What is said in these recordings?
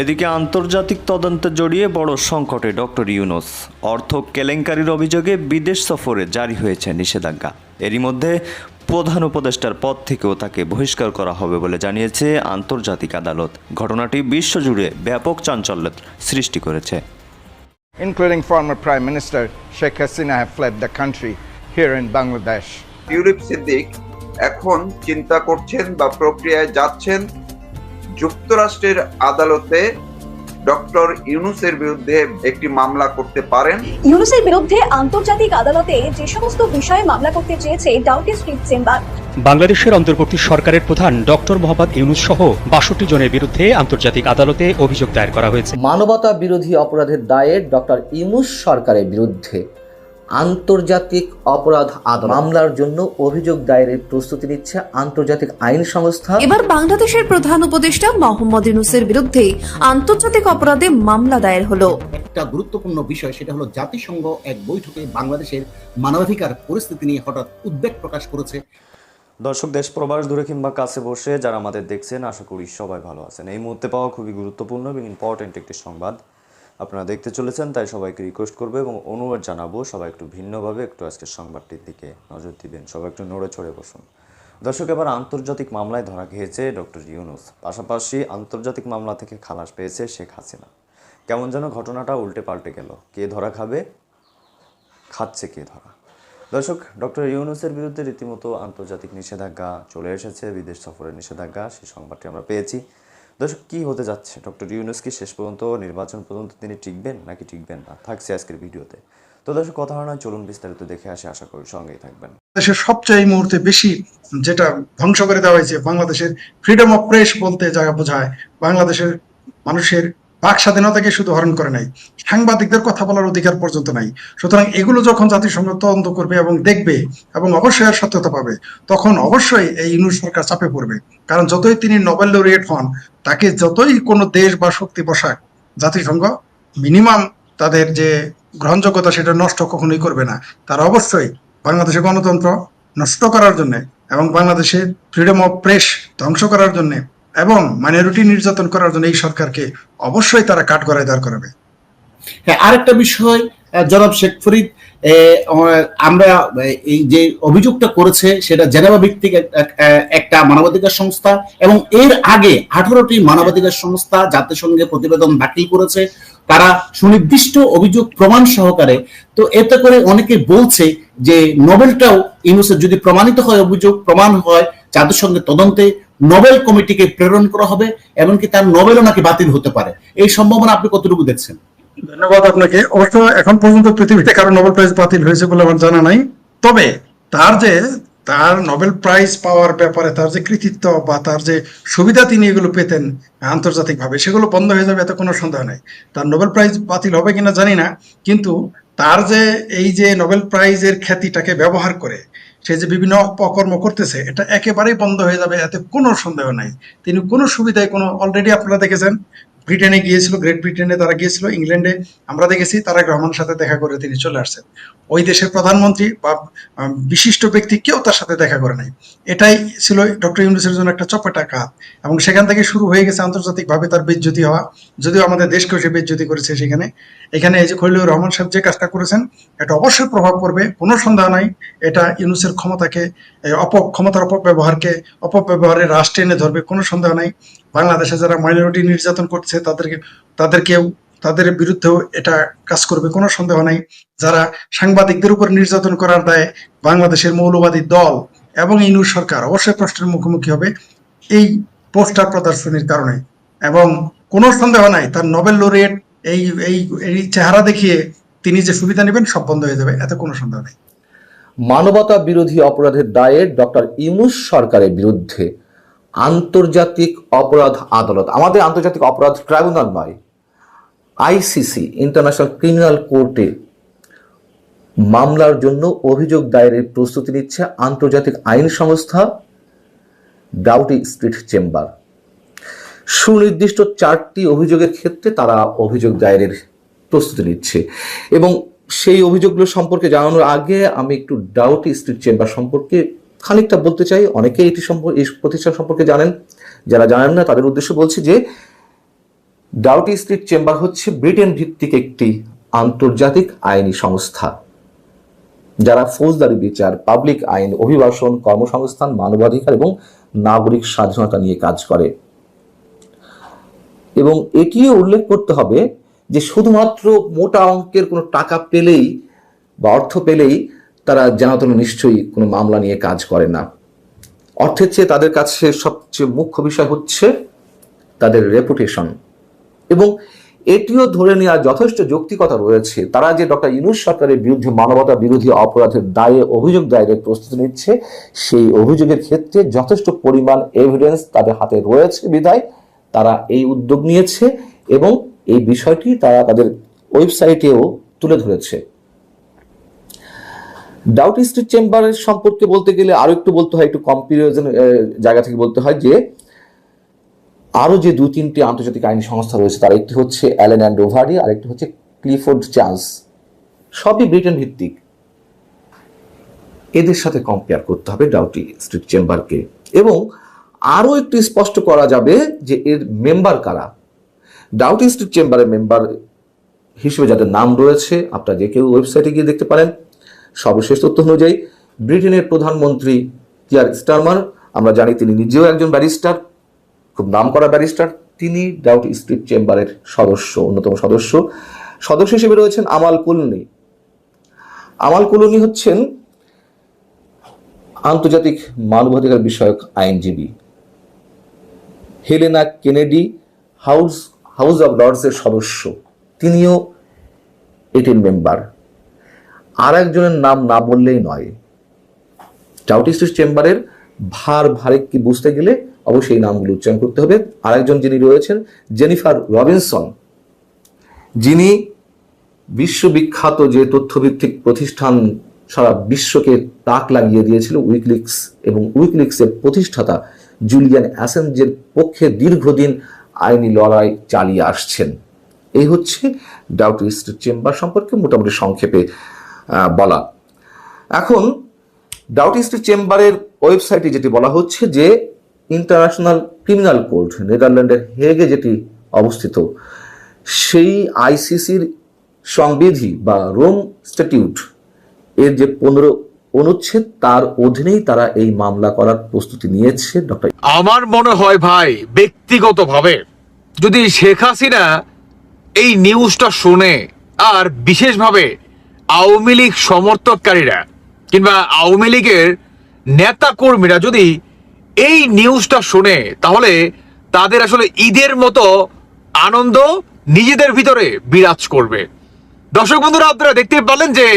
এদিকে আন্তর্জাতিক তদন্তে জড়িয়ে বড় সংকটে ডক্টর ইউনুস। অর্থ কেলেঙ্কারির অভিযোগে বিদেশ সফরে জারি হয়েছে নিষেধাজ্ঞা। এরই মধ্যে প্রধান উপদেষ্টার পদ থেকেও তাকে বহিষ্কার করা হবে বলে জানিয়েছে আন্তর্জাতিক আদালত। ঘটনাটি বিশ্বজুড়ে ব্যাপক চাঞ্চল্যের সৃষ্টি করেছে। Including former Prime Minister Sheikh Hasina, have fled the country here in Bangladesh. Tulip Siddiq এখন চিন্তা করছেন বা প্রক্রিয়ায় যাচ্ছেন যুক্তরাষ্ট্রের আদালতে ডক্টর ইউনুসের বিরুদ্ধে একটি মামলা করতে পারেন। ইউনুসের বিরুদ্ধে আন্তর্জাতিক আদালতে যে সমস্ত বিষয়ে মামলা করতে চেয়েছে ডাউটি স্ট্রিট চেম্বার। বাংলাদেশের অন্তর্বর্তী সরকারের প্রধান ডক্টর মোহাম্মদ ইউনুস সহ বাষট্টি জনের বিরুদ্ধে আন্তর্জাতিক আদালতে অভিযোগ দায়ের করা হয়েছে। মানবতা বিরোধী অপরাধের দায়ে ডক্টর ইউনুস সরকারের বিরুদ্ধে আন্তর্জাতিক অপরাধ আদালত মামলার জন্য অভিযোগ দায়েরের প্রস্তুতি নিচ্ছে আন্তর্জাতিক আইন সংস্থা। এবার বাংলাদেশের প্রধান উপদেষ্টা মোহাম্মদ ইউনুসের বিরুদ্ধে আন্তর্জাতিক অপরাধে মামলা দায়ের হলো। একটা গুরুত্বপূর্ণ বিষয় সেটা হলো জাতিসংঘ এক বৈঠকে বাংলাদেশের মানবাধিকার পরিস্থিতি নিয়ে হঠাৎ উদ্বেগ প্রকাশ করেছে। দর্শক দেশ প্রবাস দূরে কিংবা কাছে বসে যারা আমাদের দেখছেন আশা করি সবাই ভালো আছেন। এই মুহূর্তে পাওয়া খুবই গুরুত্বপূর্ণ এবং ইম্পর্টেন্ট একটি সংবাদ। আপনারা দেখতে চলেছেন, তাই সবাইকে রিকোয়েস্ট করব এবং অনুরোধ জানাব সবাই একটু ভিন্নভাবে একটু আজকের সংবাদটির দিকে নজর দিবেন। সবাই একটু নড়ে চড়ে বসুন। দর্শক, এবার আন্তর্জাতিক মামলায় ধরা খেয়েছে ডক্টর ইউনুস। পাশাপাশি আন্তর্জাতিক মামলা থেকে খালাস পেয়েছে শেখ হাসিনা। কেমন যেন ঘটনাটা উল্টে পাল্টে গেল। কে ধরা খাবে? খাচ্ছে কে ধরা? দর্শক, ডক্টর ইউনুসের বিরুদ্ধে রীতিমতো আন্তর্জাতিক নিষেধাজ্ঞা চলে এসেছে, বিদেশ সফরের নিষেধাজ্ঞা, সেই সংবাদটি আমরা পেয়েছি। দর্শক কি হতে যাচ্ছে? ডক্টর ইউনুস কি শেষ পর্যন্ত নির্বাচন পর্যন্ত তিনি টিকবেন নাকি টিকবেন না? থাকছে আজকের ভিডিওতে। তো দর্শক, কথা হয় না চলুন বিস্তারিত দেখে আসে, আশা করি সঙ্গেই থাকবেন। দেশের সবচেয়ে মুহূর্তে বেশি যেটা ধ্বংস করে দেওয়া হয়েছে, বাংলাদেশের ফ্রিডম অফ প্রেস বলতে যা বোঝায়, বাংলাদেশের মানুষের বাক স্বাধীনতাকে শুধু হরণ করে নাই, সাংবাদিকদের কথা বলার অধিকার পর্যন্ত নাই। সুতরাং এগুলো যখন জাতিসংঘ তদন্ত করবে এবং দেখবে এবং অবশ্যই এর সত্যতা পাবে, তখন অবশ্যই এই ইউনুস সরকার চাপে পড়বে। কারণ যতই তিনি নোবেল লরিয়েট হন, তাকে যতই কোনো দেশ বা শক্তি বসাক, জাতিসংঘ মিনিমাম তাদের যে গ্রহণযোগ্যতা সেটা নষ্ট কখনোই করবে না। তারা অবশ্যই বাংলাদেশের গণতন্ত্র নষ্ট করার জন্য এবং বাংলাদেশের ফ্রিডম অফ প্রেস ধ্বংস করার জন্য এবং মাইনরিটি নির্যাতন করার জন্য এই সরকারকে অবশ্যই তারা কাঠগড়ায় দাঁড় করাবে। হ্যাঁ আরেকটা বিষয় জনাব শেখ ফরিদ আমরা এই যে অভিযোগটা করেছে সেটা জেনেভা ভিত্তিক একটা মানবাধিকার সংস্থা এবং এর আগে আঠারোটি মানবাধিকার সংস্থা জাতিসংঘে প্রতিবেদন দাখিল করেছে। তারা সুনির্দিষ্ট অভিযোগ প্রমাণ সহকারে, তো এতে করে অনেকে বলছে যে নোবেলটাও ইউনুসের যদি প্রমাণিত হয় অভিযোগ, প্রমাণ হয় জাতিসংঘের তদন্তে নোবেল কমিটিকে প্রেরণ করা হবে, এমনকি তার নোবেলও নাকি বাতিল হতে পারে। এই সম্ভাবনা আপনি কতটুকু দেখছেন? ধন্যবাদ আপনাকে। অবশ্য এখন পর্যন্ত পৃথিবীতে কারও নোবেল প্রাইজ বাতিল হয়েছে বলে আমার জানা নাই। তবে তার যে, তার নোবেল প্রাইজ পাওয়ার ব্যাপারে, তার যে কৃতিত্ব বা তার যে সুবিধা তিনি এগুলো পেতেন আন্তর্জাতিকভাবে, সেগুলো বন্ধ হয়ে যাবে এতে কোনো সন্দেহ নাই। তার নোবেল প্রাইজ বাতিল হবে কিনা জানি না, কিন্তু তার যে, এই যে নোবেল প্রাইজের খ্যাতিটাকে ব্যবহার করে সে যে বিভিন্ন অপকর্ম করতেছে, এটা একেবারেই বন্ধ হয়ে যাবে, এতে কোনো সন্দেহ নাই। তিনি কোনো সুবিধায় কোনো অলরেডি আপনারা দেখেছেন, ব্রিটেনে গিয়েছিল গ্রেট ব্রিটেনে তারা গিয়েছিল ইংল্যান্ডে আমরা দেখেছি, তারা রহমানের সাথে দেখা করে তিনি চলে আসছেন। ওই দেশের প্রধানমন্ত্রী বা বিশিষ্ট ব্যক্তি কেউ তার সাথে দেখা করে নাই। এটাই ছিল ডক্টর ইউনুসের জন্য একটা চপেটা কাজ এবং সেখান থেকে শুরু হয়ে গেছে আন্তর্জাতিকভাবে তার বেজ্জতি হওয়া। যদিও আমাদের দেশকেও সে বেজ্জতি করেছে সেখানে এখানে এই যে খলিলুর রহমান সাহেব যে কাজটা করেছেন, এটা অবশ্যই প্রভাব পড়বে, কোনো সন্দেহ নাই। এটা ইউনুসের ক্ষমতাকে অপ, ক্ষমতার অপব্যবহারকে, অপব্যবহারের রাশ টেনে ধরবে, কোনো সন্দেহ নাই। বাংলাদেশে যারা মাইনরিটি নির্যাতন করছে, তাদেরকে, তাদেরকেও, তাদের বিরুদ্ধেও এটা কাজ করবে, কোনো সন্দেহ নাই। যারা সাংবাদিকদের উপর নির্যাতন করার দায়ে বাংলাদেশের মৌলবাদী দল এবং ইনুর সরকার অবশ্যই প্রশ্নের মুখোমুখি হবে, এই পোস্টার প্রদর্শনীর কারণে। এবং কোনো সন্দেহ নাই, তার নোবেল লরিয়েট এই এই এই চেহারা দেখিয়ে তিনি যে সুবিধা নেবেন, সব বন্ধ হয়ে যাবে। এতে কোনো সন্দেহ নেই। মানবতা বিরোধী অপরাধের দায়ে ডক্টর ইউনুস সরকারের বিরুদ্ধে আন্তর্জাতিক অপরাধ আদালত, আমাদের আন্তর্জাতিক অপরাধ ট্রাইব্যুনাল নয়, আইসিসি, ইন্টারন্যাশনাল ক্রিমিনাল কোর্টে মামলার জন্য অভিযোগ দায়েরের প্রস্তুতি নিচ্ছে আন্তর্জাতিক আইন সংস্থা ডাউটি স্ট্রিট চেম্বার। সুনির্দিষ্ট চারটি অভিযোগের ক্ষেত্রে তারা অভিযোগ দায়েরের প্রস্তুতি নিচ্ছে। এবং সেই অভিযোগগুলো সম্পর্কে জানানোর আগে আমি একটু ডাউটি স্ট্রিট চেম্বার সম্পর্কে খানিকটা বলতে চাই। অনেকেই এটি সম্পর্কে এই প্রতিষ্ঠান সম্পর্কে জানেন। যারা জানেন না, তাদের উদ্দেশ্যে বলছি যে ডাউটি স্ট্রিট চেম্বার হচ্ছে ব্রিটেন ভিত্তিক একটি আন্তর্জাতিক আইনি সংস্থা। যারা ফৌজদারি বিচার পাবলিক আইন, অভিবাসন, কর্মসংস্থান, মানবাধিকার এবং নাগরিক স্বাধীনতা নিয়ে কাজ করে। এবং এটিও উল্লেখ করতে হবে যে শুধুমাত্র মোটা অঙ্কের কোনো টাকা পেলেই বা অর্থ পেলেই তারা জানাতন নিশ্চয়ই কোনো মামলা নিয়ে কাজ করে না। অর্থের চেয়ে তাদের কাছে সবচেয়ে মুখ্য বিষয় হচ্ছে তাদের রেপুটেশন এবং এটিও ধরে নেওয়ার যথেষ্ট যৌক্তিকতা রয়েছে, তারা যে ডক্টর ইউনুস সরকারের বিরুদ্ধে মানবতা বিরোধী অপরাধের দায়ে অভিযোগ দায়েরের প্রস্তুতি নিচ্ছে, সেই অভিযোগের ক্ষেত্রে যথেষ্ট পরিমাণ এভিডেন্স তাদের হাতে রয়েছে বিধায়। তারা এই উদ্যোগ নিয়েছে এবং এই বিষয়টি তারা তাদের ওয়েবসাইটেও তুলে ধরেছে। ডাউট স্ট্রিট চেম্বারের সম্পর্কে বলতে গেলে আরও একটু বলতে হয়, একটু কম্পারিজন জায়গা থেকে বলতে হয় যে, আরও যে দু তিনটি আন্তর্জাতিক আইনি সংস্থা রয়েছে, তার একটি হচ্ছে অ্যালেন অ্যান্ড ওভারি আর একটি হচ্ছে ক্লিফোর্ড চান্স সবই ব্রিটেন ভিত্তিক। এদের সাথে কম্পেয়ার করতে হবে ডাউটি স্ট্রিট চেম্বারকে। এবং আরও একটু স্পষ্ট করা যাবে যে এর মেম্বার কারা। ডাউট স্ট্রিট চেম্বারের মেম্বার হিসেবে যাদের নাম রয়েছে, আপনারা যে কেউ ওয়েবসাইটে গিয়ে দেখতে পারেন। সর্বশেষ তথ্য অনুযায়ী, ব্রিটেনের প্রধানমন্ত্রী কিয়ার স্টারমার আমরা জানি তিনি নিজেও একজন ব্যারিস্টার খুব নামকরা ব্যারিস্টার তিনি ডাউট স্ট্রিট চেম্বারের সদস্য, অন্যতম সদস্য। সদস্য হিসেবে রয়েছেন আমাল কুলনি। আমাল কুলনি হচ্ছেন আন্তর্জাতিক মানবাধিকার বিষয়ক আইনজীবী। Helena Kennedy house house of লর্ডসের সদস্য। তিনিও এটির মেম্বার। আর একজনের নাম না বললেই নয়। টাউটিস্টিস চেম্বারের ভার ভারে কি বুঝতে গেলে অবশ্যই নামগুলো উচ্চারণ করতে হবে। আরেকজন যিনি রয়েছেন, জেনিফার রবিনসন। যিনি বিশ্ববিখ্যাত যে তথ্যভিত্তিক প্রতিষ্ঠান সারা বিশ্বকে তাক লাগিয়ে দিয়েছিল, উইকলিক্স এবং উইকলিক্সের প্রতিষ্ঠাতা জুলিয়ান অ্যাসেঞ্জের পক্ষে দীর্ঘদিন আইনি লড়াই চালিয়ে আসছেন। এই হচ্ছে ডাউটি স্ট্রিট চেম্বার সম্পর্কে মোটামুটি সংক্ষেপে বলা। এখন, ডাউটি স্ট্রিট চেম্বারের ওয়েবসাইটে যেটি বলা হচ্ছে যে, ইন্টারন্যাশনাল ক্রিমিনাল কোর্ট, নেদারল্যান্ডের হেগে যেটি অবস্থিত, সেই আইসিসির সংবিধি বা রোম স্ট্যাটিউট এর যে পনেরো অনুচ্ছেদ, তার অধীনেই তারা এই মামলা করার প্রস্তুতি নিয়েছে, ডক্টর আমার মনে হয় ভাই, ব্যক্তিগতভাবে যদি শেখ হাসিনা এই নিউজটা শুনে, আর বিশেষভাবে আওয়ামী লীগ সমর্থককারীরা কিংবা আওয়ামী লীগের নেতা কর্মীরা যদি এই নিউজটা শুনে, তাহলে তাদের আসলে ঈদের মতো আনন্দ নিজেদের ভিতরে বিরাজ করবে। দর্শক বন্ধুরা, আপনারা দেখতে পারলেন যে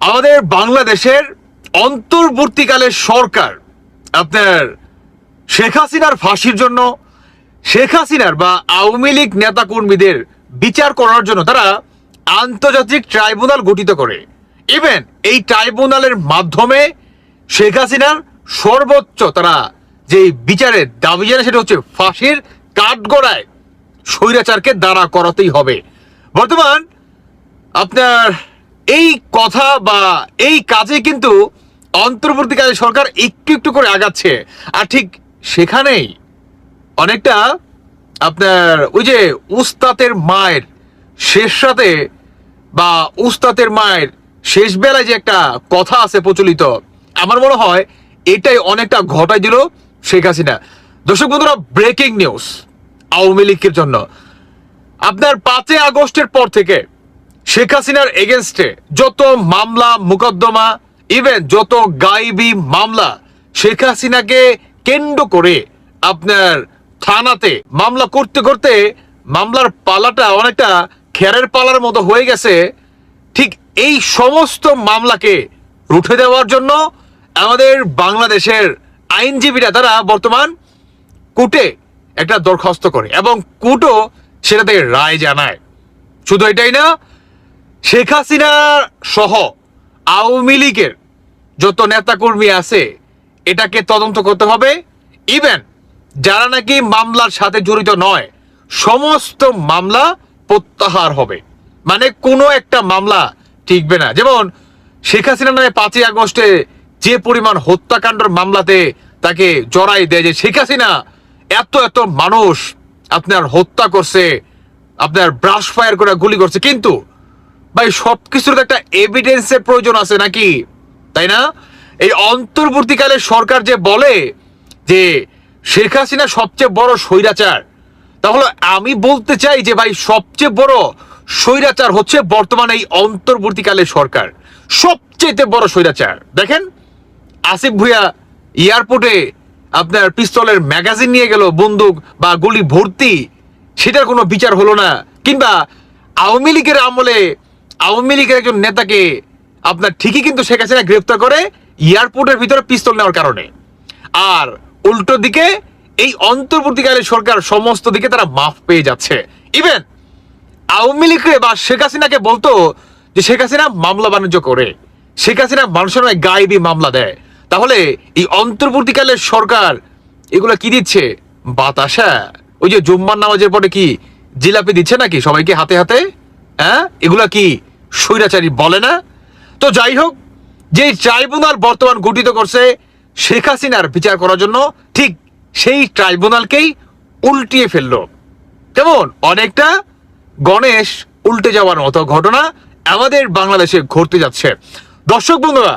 আমাদের বাংলাদেশের অন্তর্বর্তীকালের সরকার আপনার শেখ হাসিনার ফাঁসির জন্য, শেখ হাসিনার বা আওয়ামী লীগ নেতাকর্মীদের বিচার করার জন্য তারা আন্তর্জাতিক ট্রাইব্যুনাল গঠিত করে। ইভেন এই ট্রাইব্যুনালের মাধ্যমে শেখ হাসিনার সর্বোচ্চ তারা যে বিচারের দাবি জানে সেটা হচ্ছে ফাঁসির কাঠগড়ায় স্বৈরাচারকে দাঁড়া করাতেই হবে। বর্তমান আপনার এই কথা বা এই কাজে কিন্তু অন্তর্বর্তীকালে সরকার একটু একটু করে আগাচ্ছে। আর ঠিক সেখানেই অনেকটা আপনার ওই যে উস্তাতের মায়ের শেষ রাতে বা উস্তাতের মায়ের শেষ বেলায় যে একটা কথা আছে প্রচলিত, আমার মনে হয় এটাই অনেকটা ঘটাই দিল শেখ হাসিনা। দর্শক বন্ধুরা ব্রেকিং নিউজ আওয়ামী লীগের জন্য। আপনার পাঁচই আগস্টের পর থেকে শেখ হাসিনার এগেনস্টে যত মামলা, মোকদ্দমা ইভেন যত গাইবি মামলা, শেখ হাসিনাকে কেন্দ্র করে আপনার থানাতে মামলা করতে করতে মামলার পালাটা অনেকটা খেরের পালার মতো হয়ে গেছে। ঠিক এই সমস্ত মামলাকে রুখে দেওয়ার জন্য আমাদের বাংলাদেশের আইনজীবীরা তারা বর্তমান কোর্টে একটা দরখাস্ত করে এবং কোর্টও সেটাতে রায় জানায়। শুধু এটাই না শেখ হাসিনা সহ আওয়ামী লীগের যত নেতাকর্মী আছে, এটাকে তদন্ত করতে হবে। ইভেন যারা নাকি মামলার সাথে জড়িত নয়, সমস্ত মামলা প্রত্যাহার হবে। মানে কোনো একটা মামলা টিকবে না। যেমন শেখ হাসিনা নামে পাঁচই আগস্টে যে পরিমাণ হত্যাকাণ্ডের মামলাতে তাকে জড়াই দেয় যে শেখ হাসিনা, এত এত মানুষ আপনার হত্যা করছে, আপনার ব্রাশ ফায়ার করে গুলি করছে। কিন্তু ভাই সবকিছুর তো একটা এভিডেন্সের প্রয়োজন আছে নাকি? তাই না? এই অন্তর্বর্তীকালে সরকার যে বলে যে শেখ হাসিনা সবচেয়ে বড় স্বৈরাচার, তাহলে আমি বলতে চাই যে ভাই, সবচেয়ে বড় স্বৈরাচার হচ্ছে বর্তমানে এই অন্তর্বর্তীকালে সরকার। সবচেয়ে বড় স্বৈরাচার। দেখেন, আসিফ ভুইয়া এয়ারপোর্টে আপনার পিস্তলের ম্যাগাজিন নিয়ে গেল, বন্দুক বা গুলি ভর্তি, সেটার কোনো বিচার হলো না। কিংবা আওয়ামী লীগের আমলে আওয়ামী লীগের একজন নেতাকে আপনার ঠিকই কিন্তু শেখ হাসিনা গ্রেপ্তার করে এয়ারপোর্টের ভিতরে পিস্তল নেওয়ার কারণে। আর উল্টো দিকে এই অন্তর্বর্তীকালে সরকার সমস্ত দিকে তারা মাফ পেয়ে যাচ্ছে। ইভেন আওয়ামী লীগকে বা শেখ হাসিনাকে বলতো যে শেখ হাসিনা মামলা বাণিজ্য করে। শেখ হাসিনা মানুষের নয় গায়েবী মামলা দেয়। তাহলে এই অন্তর্বর্তীকালে সরকার এগুলো কি দিচ্ছে? বাতাসা। ওই যে জুম্মার নামাজের পরে কি জিলাপি দিচ্ছে নাকি সবাইকে হাতে হাতে? হ্যাঁ? এগুলা কি স্বৈরাচারী বলে না? তো যাই হোক যে ট্রাইব্যুনাল বর্তমান গঠিত করছে শেখ হাসিনার বিচার করার জন্য, ঠিক সেই ট্রাইব্যুনালকেই উল্টিয়ে ফেলল। কেমন? অনেকটা গণেশ উল্টে যাওয়ার মতো ঘটনা আমাদের বাংলাদেশে ঘটতে যাচ্ছে। দর্শক বন্ধুরা,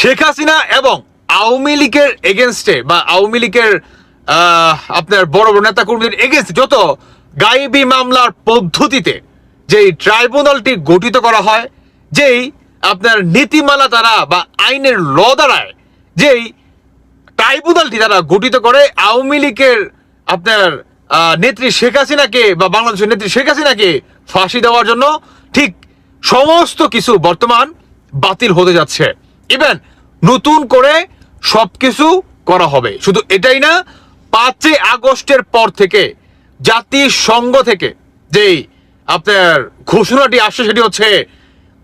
শেখ হাসিনা এবং আওয়ামী লীগের এগেনস্টে বা আওয়ামী লীগের আপনার বড় বড় নেতা কর্মীদের এগেনস্ট যত গাইবী মামলার পদ্ধতিতে যেই ট্রাইব্যুনালটি গঠিত করা হয়, যেই আপনার নীতিমালা দ্বারা বা আইনের ল দ্বারায় যেই ট্রাইব্যুনালটি তারা গঠিত করে আওয়ামী লীগের আপনার নেত্রী শেখ হাসিনাকে বা বাংলাদেশের নেত্রী শেখ হাসিনাকে ফাঁসি দেওয়ার জন্য ঠিক সমস্ত কিছু বর্তমান বাতিল হতে যাচ্ছে। ইভেন নতুন করে সব কিছু করা হবে। শুধু এটাই না, পাঁচই আগস্টের পর থেকে জাতিসংঘ থেকে যেই আপনার ঘোষণাটি আসছে সেটি হচ্ছে,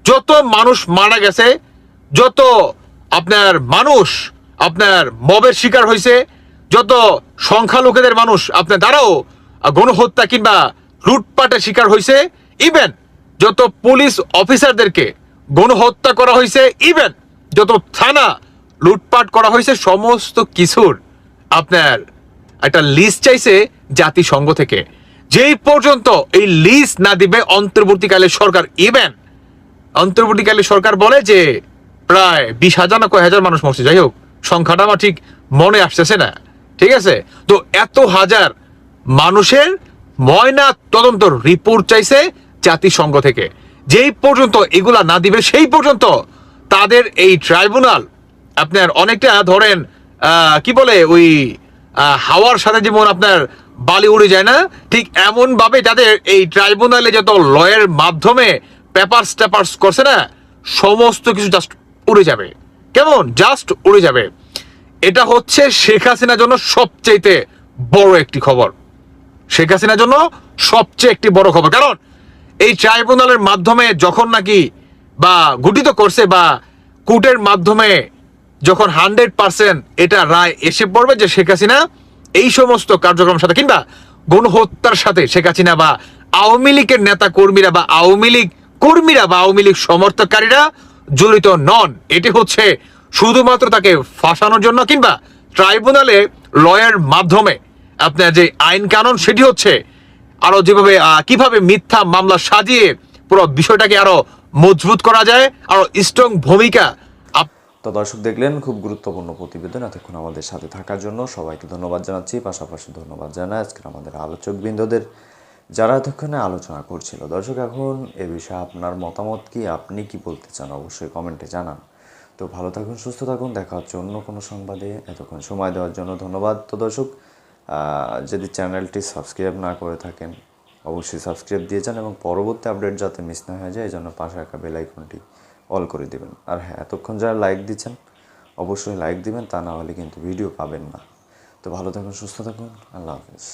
যত মানুষ মারা গেছে, যত আপনার মানুষ আপনার মবের শিকার হয়েছে, যত সংখ্যালঘুদের মানুষ আপনার তারাও গণহত্যা কিংবা লুটপাটের শিকার হয়েছে ইভেন যত পুলিশ অফিসারদেরকে গণহত্যা করা হয়েছে ইভেন যত থানা লুটপাট করা হয়েছে, সমস্ত কিছুর আপনার একটা লিস্ট চাইছে জাতিসংঘ থেকে। যেই পর্যন্ত এই লিস্ট না দিবে, অন্তর্বর্তীকালে সরকার ইভেন অন্তর্বর্তীকালে সরকার বলে যে প্রায় বিশ হাজার না কয় হাজার মানুষ মরছে। যাই হোক, সংখ্যাটা আমার ঠিক মনে আসতেছে না। ঠিক আছে? তো এত হাজার মানুষের ময়না তদন্ত রিপোর্ট চাইছে জাতিসংঘ থেকে। যেই পর্যন্ত এগুলা না দিবে, সেই পর্যন্ত তাদের এই ট্রাইব্যুনাল, আপনার অনেকটা ধরেন কি বলে ওই হাওয়ার সাথে যেমন আপনার বালি উড়ে যায় না। ঠিক এমন ভাবে তাদের এই ট্রাইব্যুনালে যত লয়ের মাধ্যমে পেপারস ট্যাপার্স করছে না, সমস্ত কিছু জাস্ট উড়ে যাবে। কেমন? জাস্ট উড়ে যাবে। এটা হচ্ছে শেখ হাসিনার জন্য সবচেয়ে বড় একটি খবর। শেখ হাসিনার জন্য সবচেয়ে একটি বড় খবর। কারণ এই ট্রাইব্যুনালের মাধ্যমে যখন নাকি বা গঠিত করছে বা কোর্টের মাধ্যমে যখন হান্ড্রেড পার্সেন্ট এটা রায় এসে পড়বে যে শেখ হাসিনা এই সমস্ত কার্যক্রমের সাথে কিংবা গণহত্যার সাথে শেখ হাসিনা বা আওয়ামী লীগের নেতা কর্মীরা বা আওয়ামী লীগ কর্মীরা বা আওয়ামী লীগ সমর্থককারীরা জড়িত নন। এটি হচ্ছে শুধুমাত্র তাকে ফাঁসানোর জন্য কিংবা ট্রাইব্যুনালে লয়ের মাধ্যমে। আপনার যে আইন কানুন, সেটি হচ্ছে আরও যেভাবে কীভাবে মিথ্যা মামলা সাজিয়ে পুরো বিষয়টাকে আরও মজবুত করা যায়, আরও স্ট্রং ভূমিকা তো দর্শক দেখলেন, খুব গুরুত্বপূর্ণ প্রতিবেদন এতক্ষণ আমাদের সাথে থাকার জন্য সবাইকে ধন্যবাদ জানাচ্ছি। পাশাপাশি ধন্যবাদ জানাই আজকের আমাদের আলোচকবৃন্দদের যারা এতক্ষণে আলোচনা করছিল। দর্শক, এখন এ বিষয়ে আপনার মতামত কি? আপনি কি বলতে চান? অবশ্যই কমেন্টে জানান। তো ভালো থাকুন, সুস্থ থাকুন। দেখা হচ্ছে অন্য কোনো সংবাদে। এতক্ষণ সময় দেওয়ার জন্য ধন্যবাদ। তো দর্শক যদি চ্যানেলটি সাবস্ক্রাইব না করে থাকেন, অবশ্যই সাবস্ক্রাইব দিয়ে যান এবং পরবর্তী আপডেট যাতে মিস না হয়ে যায় এই জন্য পাশে রাখা বেল আইকনটি অল করে দিবেন। আর হ্যাঁ এতক্ষণ যারা লাইক দিচ্ছেন, অবশ্যই লাইক দিবেন, তা না হলে কিন্তু ভিডিও পাবেন না। তো ভালো থাকুন, সুস্থ থাকুন, আল্লাহ হাফিজ।